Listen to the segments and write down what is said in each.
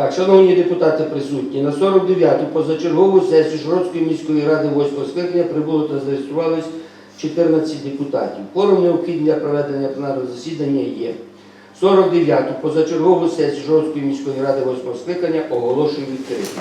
Так, шановні депутати присутні, на 49-ту позачергову сесію Широтської міської ради 8 скликання прибуло та зареєструвалось 14 депутатів. Кором необхідний для проведення пленарного засідання є. 49-ту позачергову сесію Широтської міської ради 8 скликання оголошую відкритою.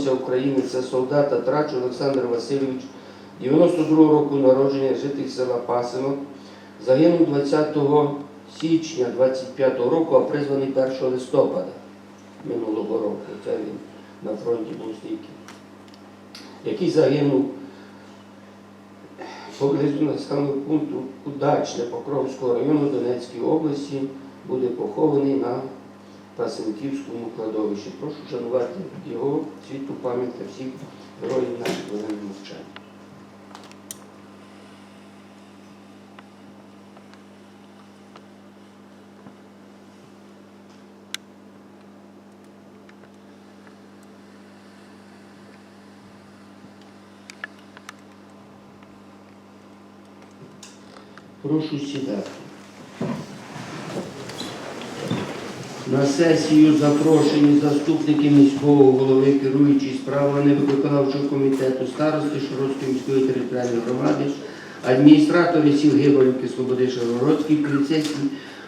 Оборонця України, це солдата Трач Олександр Васильович, 92 року народження, житель села Пасинок. Загинув 20 січня 25 року, а призваний 1 листопада минулого року. Це він на фронті був стільки. Який загинув поблизу населеного пункту Удачне Покровського району Донецької області буде похований на Пасенківському кладовищі. Прошу шанувати його світлу пам'ять та всіх героїв наших хвилини мовчання. Прошу сідати. На сесію запрошені заступники міського голови, керуючий справами виконавчого комітету, старости Широтської міської територіальної громади, адміністратори сіл Гиборівки, Слободи Шаргородський, поліцейські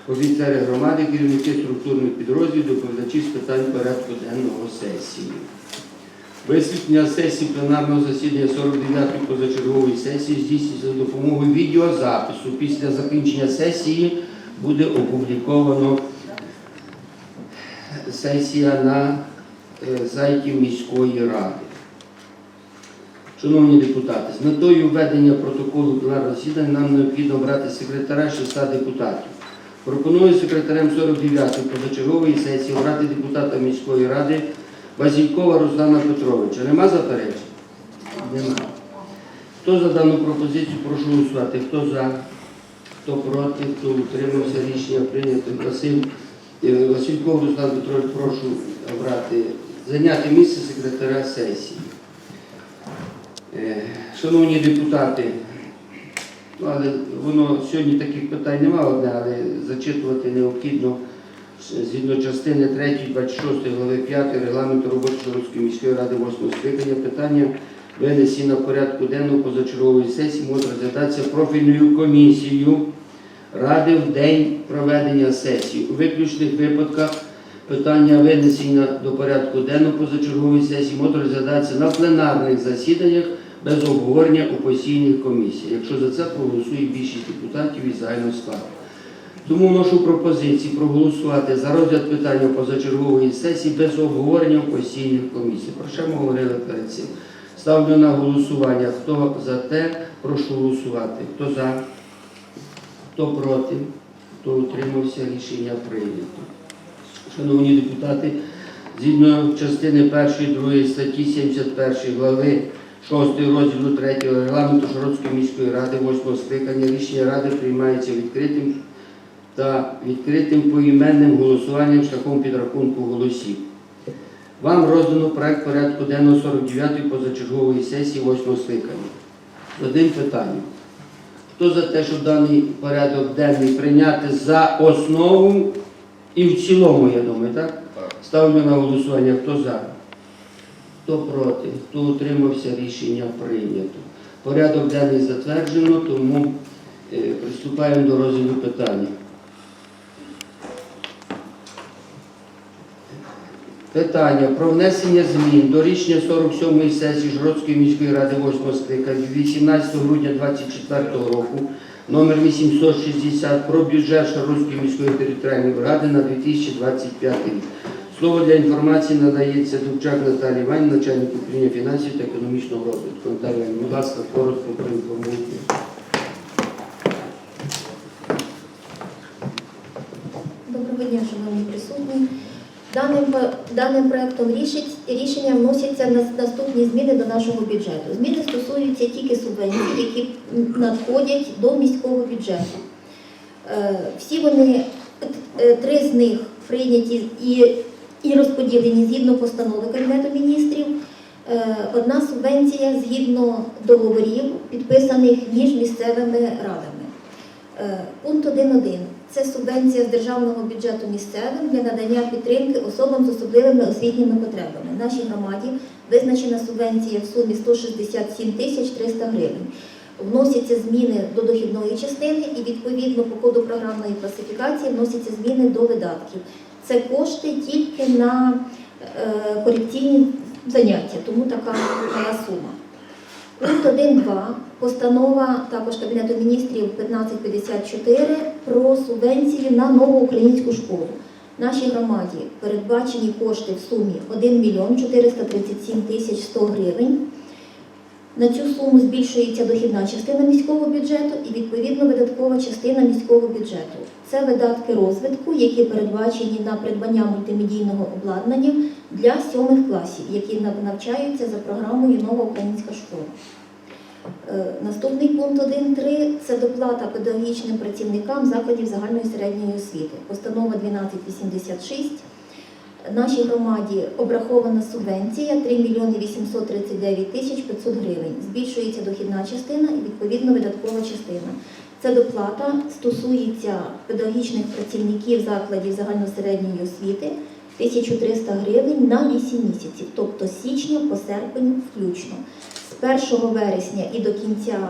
офіцери громади, керівники структурних підрозділів, доповідачі з питань порядку денного сесії. Висвітлення сесії пленарного засідання 49-ї позачергової сесії здійснюється за допомогою відеозапису. Після закінчення сесії буде опубліковано сесія на е, сайті міської ради. Шановні депутати, з метою введення протоколу пленарного засідання нам необхідно обрати секретаря 600 депутатів. Пропоную секретарем 49-ї позачергової сесії обрати депутата міської ради Василькова Руслана Петровича. Нема заперечень? Нема. Хто за дану пропозицію, прошу голосувати. Хто за, хто проти, хто утримався, рішення прийнято. Василь, Васильков Руслан Петрович, прошу обрати, зайняти місце секретаря сесії. Е, Шановні депутати, ну, але воно сьогодні таких питань немає одне, але зачитувати необхідно згідно частини 3, 26 глави 5 регламенту роботи Шородської міської ради 8 скликання питання винесення в порядку денного позачергової сесії може розглядатися профільною комісією ради в день проведення сесії. У виключних випадках питання винесення до порядку денного позачергової сесії може розглядатися на пленарних засіданнях без обговорення у постійних комісіях, якщо за це проголосує більшість депутатів із загального складу. Тому вношу пропозиції проголосувати за розгляд питання позачергової сесії без обговорення в постійних комісіях. Про що ми говорили перед цим? Ставлю на голосування. Хто за те, прошу голосувати. Хто за? Хто проти, хто утримався, рішення прийнято. Шановні депутати, згідно частини 1, 2 статті 71 глави 6 розділу 3 регламенту Широтської міської ради 8 скликання рішення ради приймається відкритим та відкритим поіменним голосуванням шляхом підрахунку голосів. Вам роздано проект порядку денного 49-ї позачергової сесії 8 скликання. З Одним питанням. Хто за те, щоб даний порядок денний прийняти за основу і в цілому, я думаю, так? Ставлю на голосування. Хто за? Хто проти? Хто утримався? Рішення прийнято. Порядок денний затверджено, тому е, приступаємо до розгляду питання. Питання про внесення змін до рішення 47-ї сесії Жородської міської ради 8 скликання 18 грудня 2024 року номер 860 про бюджет Шарузької міської територіальної ради на 2025 рік. Слово для інформації надається Дубчак Наталії Іванівні, начальник управління фінансів та економічного розвитку. Наталія будь ласка, коротко проінформуйте. Доброго дня, шановні присутні. Даним, даним проектом рішення вносяться на- наступні зміни до нашого бюджету. Зміни стосуються тільки субвенцій, які надходять до міського бюджету. Е, Всі вони, е, три з них прийняті і, і розподілені згідно постанови Кабінету міністрів. Е, Одна субвенція згідно договорів, підписаних між місцевими радами. Пункт 1.1. Це субвенція з державного бюджету місцевим для надання підтримки особам з особливими освітніми потребами. В Нашій громаді визначена субвенція в сумі 167 тисяч 300 гривень. Вносяться зміни до дохідної частини і відповідно по коду програмної класифікації вносяться зміни до видатків. Це кошти тільки на е, корекційні заняття, тому така мала сума. Пункт 1.2. Постанова також Кабінету міністрів 1554 про субвенцію на нову українську школу. Нашій громаді передбачені кошти в сумі 1 мільйон 437 тисяч 100 гривень. На цю суму збільшується дохідна частина міського бюджету і відповідно видаткова частина міського бюджету. Це видатки розвитку, які передбачені на придбання мультимедійного обладнання для сьомих класів, які навчаються за програмою Нова українська школа. Е, Наступний пункт 1.3 це доплата педагогічним працівникам закладів загальної середньої освіти. Постанова 1286. Нашій громаді обрахована субвенція 3 мільйони 839 тисяч 500 гривень. Збільшується дохідна частина і відповідно видаткова частина. Ця доплата стосується педагогічних працівників закладів загальносередньої освіти 1300 гривень на 8 місяців, тобто з січня по серпень включно. З 1 вересня і до кінця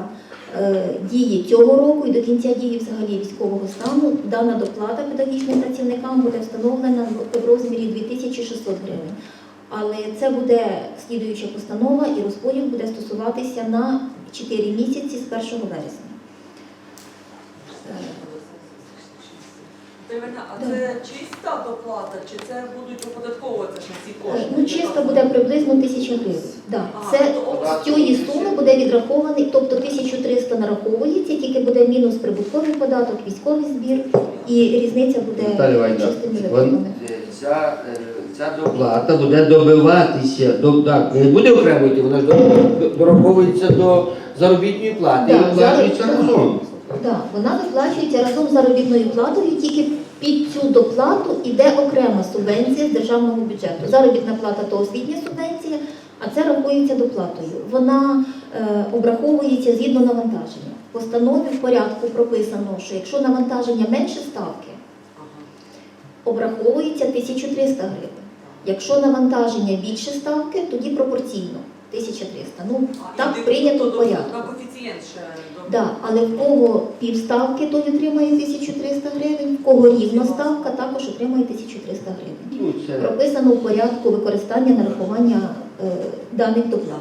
е, дії цього року, і до кінця дії взагалі військового стану дана доплата педагогічним працівникам буде встановлена в розмірі 2600 гривень. Але це буде слідуюча постанова і розподіл буде стосуватися на 4 місяці з 1 вересня. Е, А це чиста доплата, чи це будуть оподатковуватися ці кошти? Ну, чисто буде приблизно 1000 гривень. Да. Ага, Це тобто з цієї суми буде відрахований, тобто 1300 нараховується, тільки буде мінус прибутковий податок, військовий збір і різниця буде Іванівна, чистими вон- е, ця, е, ця доплата буде добиватися, до, так, не буде окремо йти, вона ж до- дораховується до заробітної плати і Да, оплачується зараз- разом. Да, вона виплачується разом з заробітною платою, тільки під цю доплату йде окрема субвенція з державного бюджету. Заробітна плата то освітня субвенція, а це рахується доплатою. Вона е, обраховується згідно навантаження. В постанові в порядку прописано, що якщо навантаження менше ставки, обраховується 1300 гривень. Якщо навантаження більше ставки, тоді пропорційно 1300. Ну, так прийнято в порядку. Да, але в кого півставки, той отримає 1300 гривень, в кого рівна ставка, також отримає 1300 гривень. Ну, це Прописано в порядку використання нарахування е, даних доплат.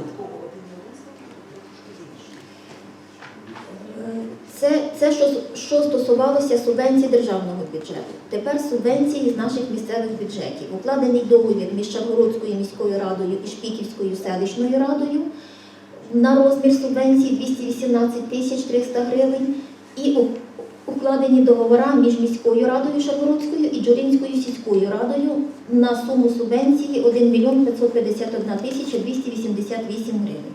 Е, Це, це що, що стосувалося субвенцій державного бюджету. Тепер субвенції з наших місцевих бюджетів. Укладений договір між Шавгородською міською радою і Шпіківською селищною радою на розмір субвенції 218 тисяч 300 гривень і укладені договори між міською радою Шаргородською і Джуринською сільською радою на суму субвенції 1 мільйон 551 тисяча 288 гривень.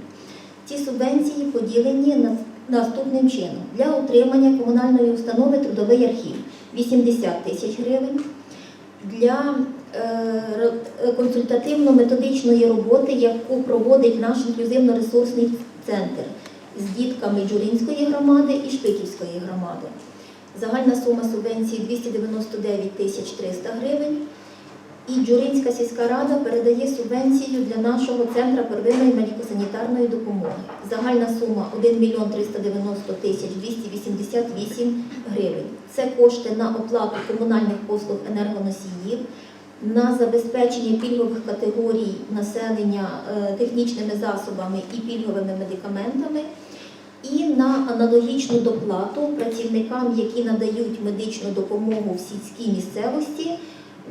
Ці субвенції поділені на- наступним чином. Для утримання комунальної установи трудовий архів 80 тисяч гривень. Для е, консультативно-методичної роботи, яку проводить наш інклюзивно-ресурсний центр з дітками Джуринської громади і Шпиківської громади. Загальна сума субвенції 299 тисяч 300 гривень. І Джуринська сільська рада передає субвенцію для нашого центру первинної медико-санітарної допомоги. Загальна сума 1 мільйон 390 тисяч 288 гривень. Це кошти на оплату комунальних послуг енергоносіїв, на забезпечення пільгових категорій населення е, технічними засобами і пільговими медикаментами, і на аналогічну доплату працівникам, які надають медичну допомогу в сільській місцевості,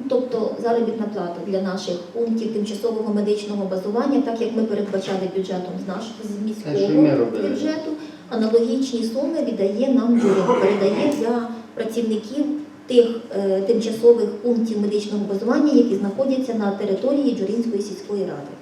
тобто заробітна плата для наших пунктів тимчасового медичного базування, так як ми передбачали бюджетом з наш з міського бюджету, аналогічні суми віддає нам уряд, передає для працівників тих е, тимчасових пунктів медичного базування, які знаходяться на території Джуринської сільської ради.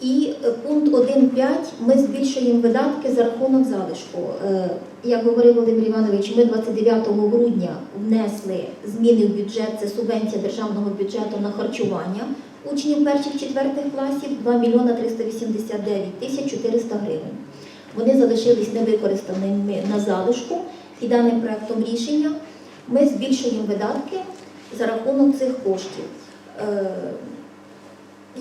І е, пункт 1.5 ми збільшуємо видатки за рахунок залишку. Е, Як говорив Володимир Іванович, ми 29 грудня внесли зміни в бюджет, це субвенція державного бюджету на харчування учнів перших-четвертих класів 2 мільйона 389 тисяч 400 гривень. Вони залишились невикористаними на залишку, і даним проектом рішення ми збільшуємо видатки за рахунок цих коштів.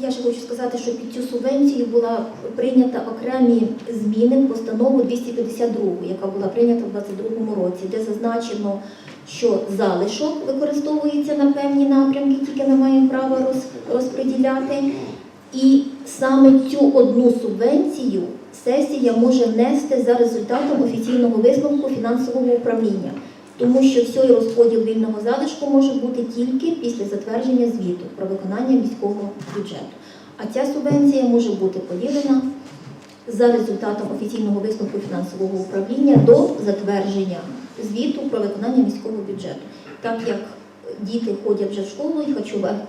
Я ще хочу сказати, що під цю субвенцію була прийнята окремі зміни в постанову 252, яка була прийнята в 2022 році, де зазначено, що залишок використовується на певні напрямки, тільки ми маємо право роз, розподіляти. І саме цю одну субвенцію сесія може внести за результатом офіційного висновку фінансового управління, тому що всій розподіл вільного залишку може бути тільки після затвердження звіту про виконання міського бюджету. А ця субвенція може бути поділена за результатом офіційного висновку фінансового управління до затвердження звіту про виконання міського бюджету. Так як діти ходять вже в школу і харчува-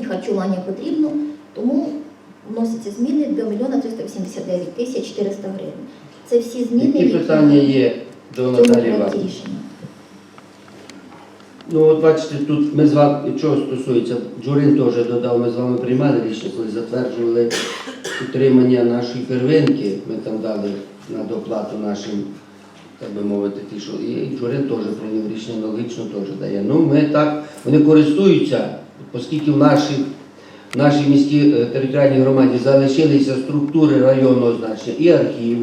і харчування потрібно, тому вносяться зміни до 1 мільйона 389 тисяч 400 гривень. Це всі зміни, Які питання є до в цьому Наталії проекті Івановни? рішення. Ну, от бачите, тут ми з вами, чого стосується, Джурин теж додав, ми з вами приймали рішення, коли затверджували утримання нашої первинки, ми там дали на доплату нашим, так би мовити, ті, що і Джурин теж прийняв рішення, аналогічно теж дає. Ну, ми так, вони користуються, оскільки в наших в нашій міській е, територіальній громаді залишилися структури районного значення і архів,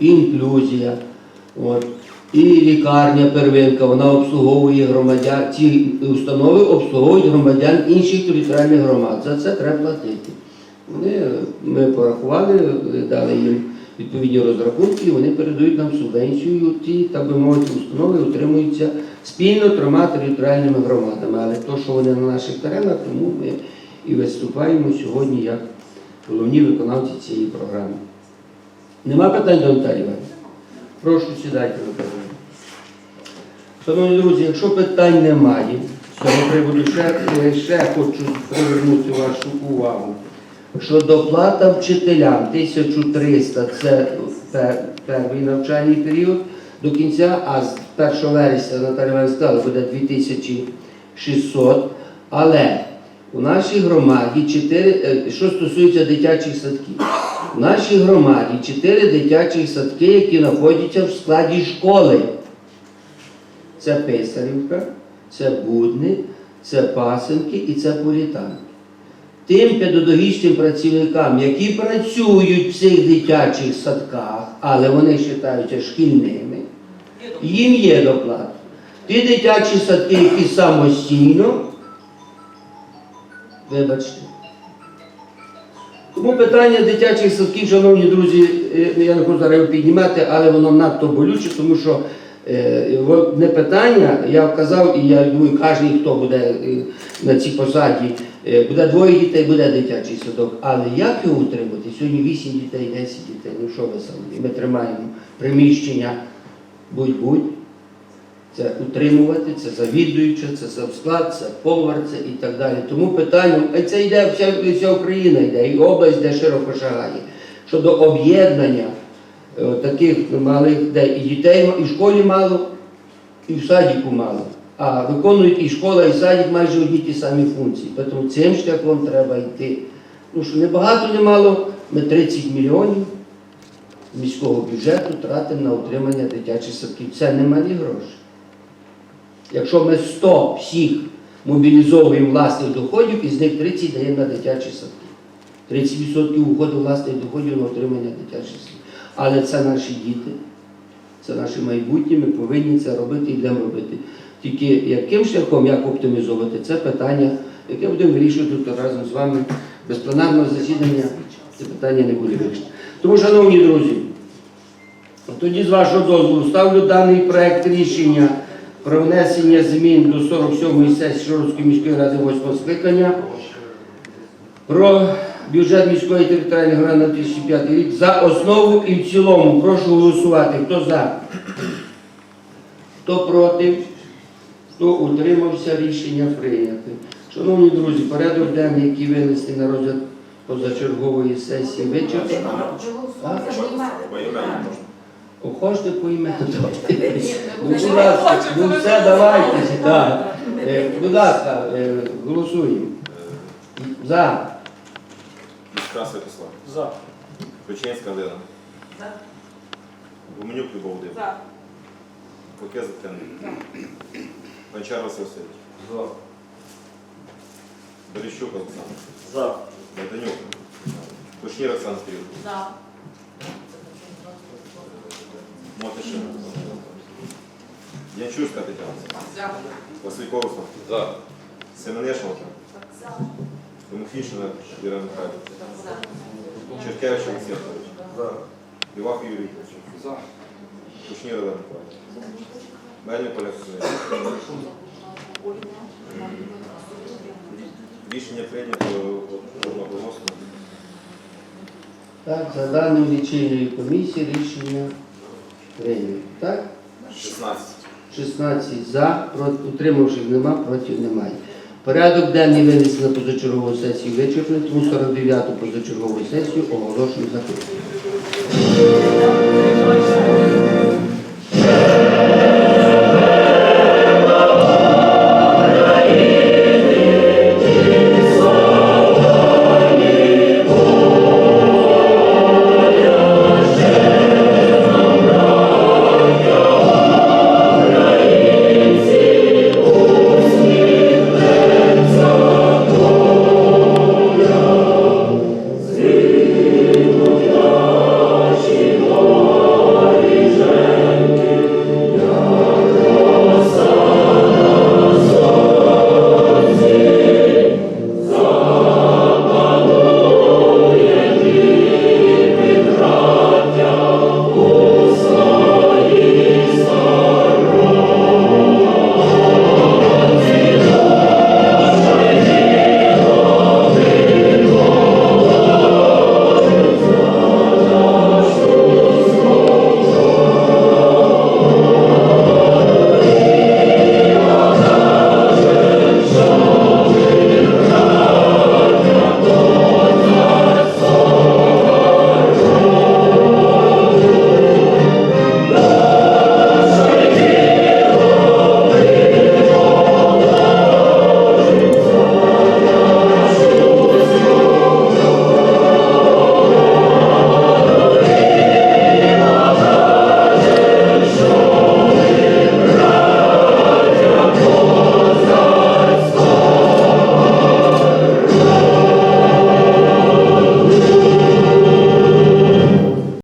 і інклюзія, от, і лікарня первинка, вона обслуговує громадян, ці установи обслуговують громадян інших територіальних громад. За це треба платити. Вони, ми порахували, дали їм відповідні розрахунки, і вони передають нам субвенцію. Ті, так би мовити, установи утримуються спільно трьома територіальними громадами. Але то, що вони на наших теренах, тому ми і виступаємо сьогодні як головні виконавці цієї програми. Нема питань до Наталії Прошу сідайте на Шановні друзі, якщо питань немає, з цього приводу ще, е, ще хочу привернути вашу увагу, що доплата вчителям 1300 це пер- перший навчальний період до кінця, а з 1 вересня Наталія сказала, буде 2600, але у нашій громаді 4, що стосується дитячих садків, у нашій громаді 4 дитячих садки, які знаходяться в складі школи. Це Писарівка, це Будни, це Пасенки і це Політанки. Тим педагогічним працівникам, які працюють в цих дитячих садках, але вони вважаються шкільними, їм є доплата. Ті дитячі садки, які самостійно, вибачте. Тому питання дитячих садків, шановні друзі, е, я не хочу зараз піднімати, але воно надто болюче, тому що не питання, я вказав, і я думаю, кожен, хто буде е, на цій посаді, е, буде двоє дітей, буде дитячий садок. Але як його утримати? Сьогодні 8 дітей, 10 дітей, ну що ви самі? Ми тримаємо приміщення будь-будь, Це утримувати, це завідуюча, це завсклад, це повар, це і так далі. Тому питання, а це йде вся, вся Україна йде, і область, де широко шагає. Щодо об'єднання е, таких малих, де і дітей, і в школі мало, і в садіку мало. А виконують і школа, і садик майже одні ті самі функції. Тому цим шляхом треба йти. Ну що не багато, не мало, ми 30 мільйонів міського бюджету тратимо на утримання дитячих садків. Це не малі гроші. Якщо ми 100 всіх мобілізовуємо власних доходів, із них 30 даємо на дитячі садки. 30% уходить власних доходів на отримання дитячих садків. Але це наші діти, це наше майбутнє, ми повинні це робити і будемо робити. Тільки яким шляхом, як оптимізувати, це питання, яке будемо вирішувати тут разом з вами без пленарного засідання. Це питання не буде вирішено. Тому, шановні друзі, тоді з вашого дозволу ставлю даний проект рішення про внесення змін до 47-ї сесії Широкської міської ради 8 скликання про бюджет міської територіальної громади на 2005 рік за основу і в цілому. Прошу голосувати. Хто за? Хто проти? Хто утримався? Рішення прийнято. Шановні друзі, порядок денний, який винесли на розгляд позачергової сесії. Поіменно можна. По імені? Ну, будь ласка, ну все, давайте. Е, Будь ласка, е, голосуємо. За. Іскра Святослав. За. Печенська Лена. Гуменюк Любов Володимир. За. Кокеза Тетяна. Гончар Василь Васильович. За. Берещук Олександр. За. Богданюк. Кушнір Олександр Стрілко. За. Мотишин. Янчурська Тетяна. За. Васильков Руслан. За. Семенеш Олександр. Тимофійшина Віра Михайловна. Черкевич Олексій Анатолійович. За. Івах Юрій. За. Кушнір Олег Миколаївич. Мельник Олег. Рішення прийнято одноголосно. Так, за даною лічильною комісією рішення прийнято. Так? 16. 16 за, проти, утримавших нема, проти немає. Порядок денний винесено на позачергову сесію вичерпаний, тому 49-ту позачергову сесію оголошую закритою.